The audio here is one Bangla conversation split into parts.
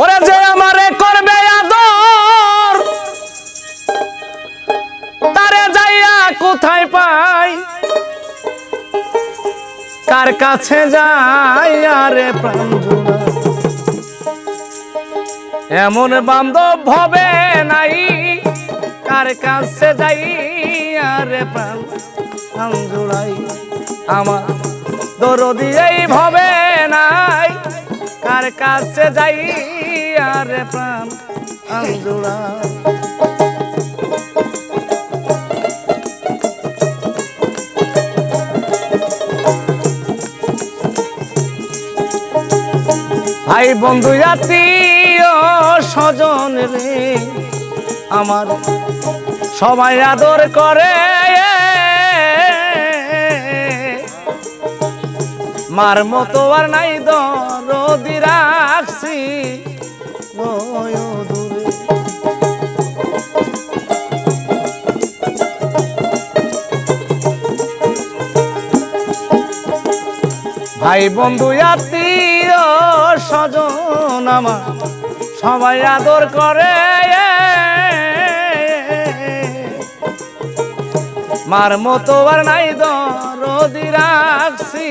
ওরে যে আমারে করবে আদর, তারে যাইয়া কোথায় পাই? কার কাছে যাই আরে প্রাণ এমন বান্ধব হবে নাই, কার কাছে যাই আরে প্রাণ জোড়াই আমার দরদি এই ভবে নাই, কার কাছে যাই আরে প্রাণ প্রাণ ভাই বন্ধু আত্মীয় স্বজন রে, আমার সবাই আদর করে। মার মতো আর নাই দরদি রাখছি। ভাই বন্ধু আত্মীয় স্বজন আমার সবাই আদর করে। মার মতো আর নাই দরদি রাখছি।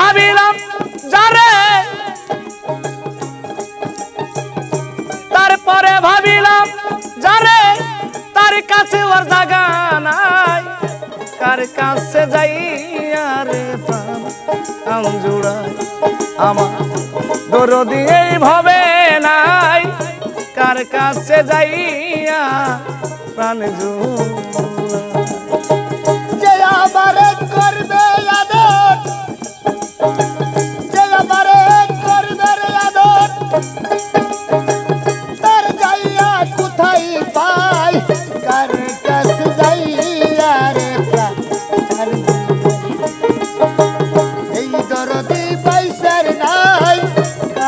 ভাবিলাম, যারে? তারপরে ভাবিলাম, যারে? তার কাছে ওর জায়গা নাই। কার কাছে যাই আরে প্রাণ জোড়াই আমার দরদি এই ভবে নাই। কার কাছে যাইয়া প্রাণ জোড়াই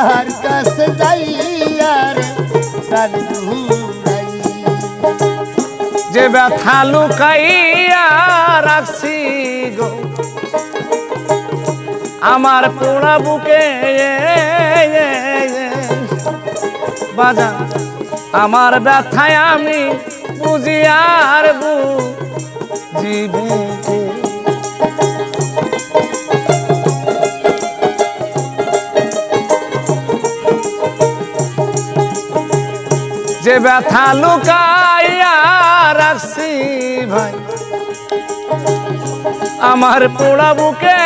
কার কাছে যাইয়া রে, প্রাণ ঘুরাই যে ব্যথা লুকাইয়া রাখছি গো, আমার পোড়া বুকে বাজা আমার ব্যথায় আমি বুঝি আর বুঝিবে যে ব্যথা লুকাইয়া রাখছি ভাই আমার পোড়া বুকে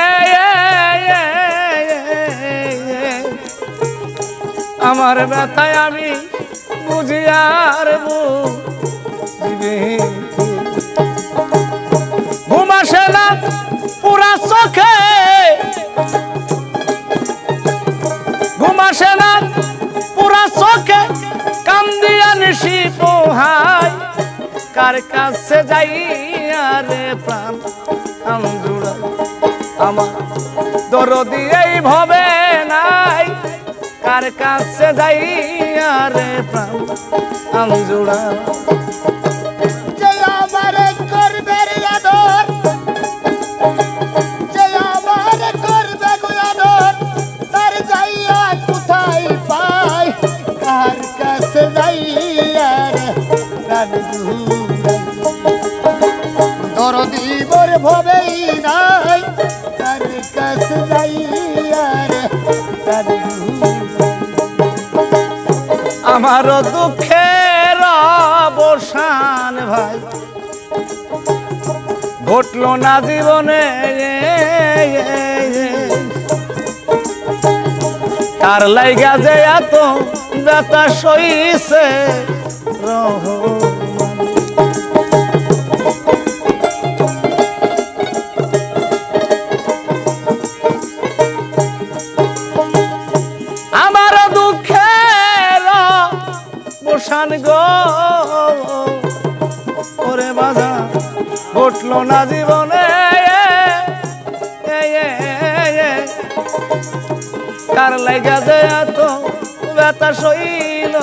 আমার ব্যথায় আমি বুঝি আর বুঝিবে কে? না, পুরা চোখে নিশি পোহাই, কার কাছে যাই আরে প্রাণ আমজুড়াই আমার দরদি এই ভবে নাই, কার কাছে যাই আরে প্রাণ আমজুড়াই যে আমার দুঃখের অবসান ভাই ঘটলো না জীবনে। তার লাইগা যে এত ব্যথা সইছে রহমান গো। ওরে বাজা ঘটলো না জীবনে? তার লাইগা যে এত ব্যথা সইল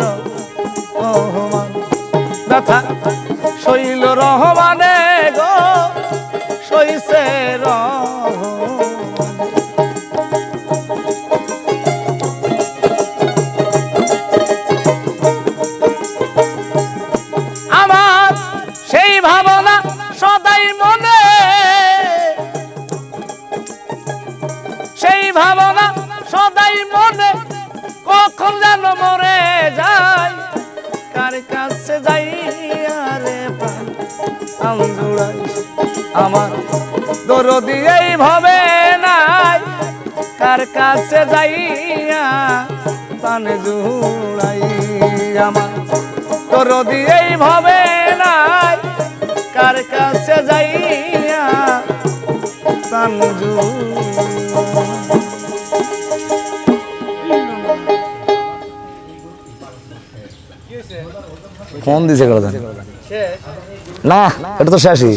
রহমান? ব্যথা সইছে রহমান। কাছে যাই আরে প্রাণ আঞ্জুড়াই আমার দরদি এই ভাবে নাই। কার কাছে যাইয়া প্রাণ জুড়াই আমার দরদি এই ভাবে নাই। কার কাছে যাইয়া প্রাণ জুড়াই ফোন দিছে না এটা তো শেষই।